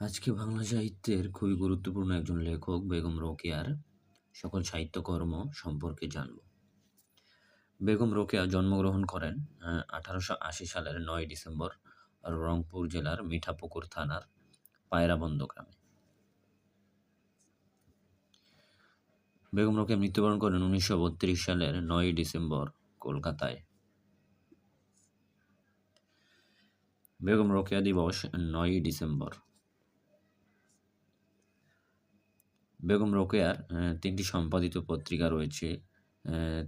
আজকে বাংলা সাহিত্যের খুবই গুরুত্বপূর্ণ একজন লেখক বেগম রোকেয়ার সকল সাহিত্যকর্ম সম্পর্কে জানব। বেগম রোকেয়া জন্মগ্রহণ করেন আঠারোশো আশি সালের নয় ডিসেম্বর রংপুর জেলার মিঠাপুকুর থানার পায়রাবন্দ গ্রামে। বেগম রোকেয়া মৃত্যুবরণ করেন উনিশশো বত্রিশ সালের নয় ডিসেম্বর কলকাতায়। বেগম রোকেয়া দিবস নয়ই ডিসেম্বর। বেগম রোকেয়ার তিনটি সম্পাদিত পত্রিকা রয়েছে।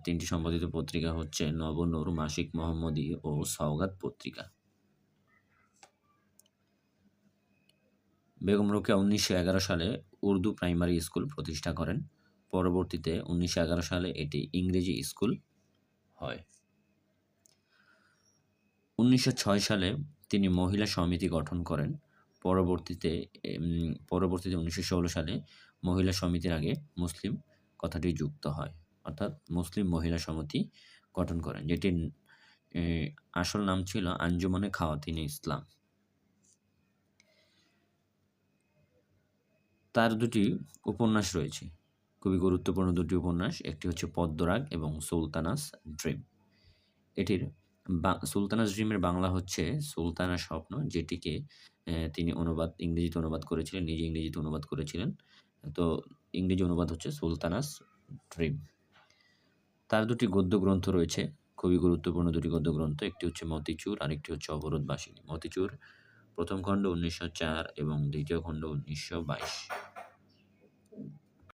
তিনটি সম্পাদিত পত্রিকা হচ্ছে নবনূর, মাসিক মোহাম্মদী ও সওগাত পত্রিকা। বেগম রোকেয়া উনিশশো এগারো সালে উর্দু প্রাইমারি স্কুল প্রতিষ্ঠা করেন। পরবর্তীতে উনিশশো এগারো সালে এটি ইংরেজি স্কুল হয়। উনিশশো ছয় সালে তিনি মহিলা সমিতি গঠন করেন। পরবর্তীতে পরবর্তীতে উনিশশো ষোলো সালে মহিলা সমিতির আগে মুসলিম কথাটি যুক্ত হয়। অর্থাৎ মুসলিম মহিলা সমিতি গঠন করেন, যেটির আসল নাম ছিল আঞ্জুমানে খাওয়াতিন ইসলাম। তার দুটি উপন্যাস রয়েছে। খুবই গুরুত্বপূর্ণ দুটি উপন্যাস, একটি হচ্ছে পদ্মরাগ এবং সুলতানাস ড্রিম। এটির সুলতানাস ড্রিমের বাংলা হচ্ছে সুলতানা স্বপ্ন, যেটিকে তিনি অনুবাদ, ইংরেজিতে অনুবাদ করেছিলেন, নিজে ইংরেজিতে অনুবাদ করেছিলেন। তো ইংরেজি অনুবাদ হচ্ছে সুলতানাস ড্রিম। তার দুটি গদ্য গ্রন্থ রয়েছে, খুবই গুরুত্বপূর্ণ দুটি গদ্য গ্রন্থ একটি হচ্ছে মতিচুর, আরেকটি হচ্ছে অবরোধবাসিনী মতিচুর প্রথম খণ্ড উনিশশো চার এবং দ্বিতীয় খণ্ড উনিশশো বাইশ।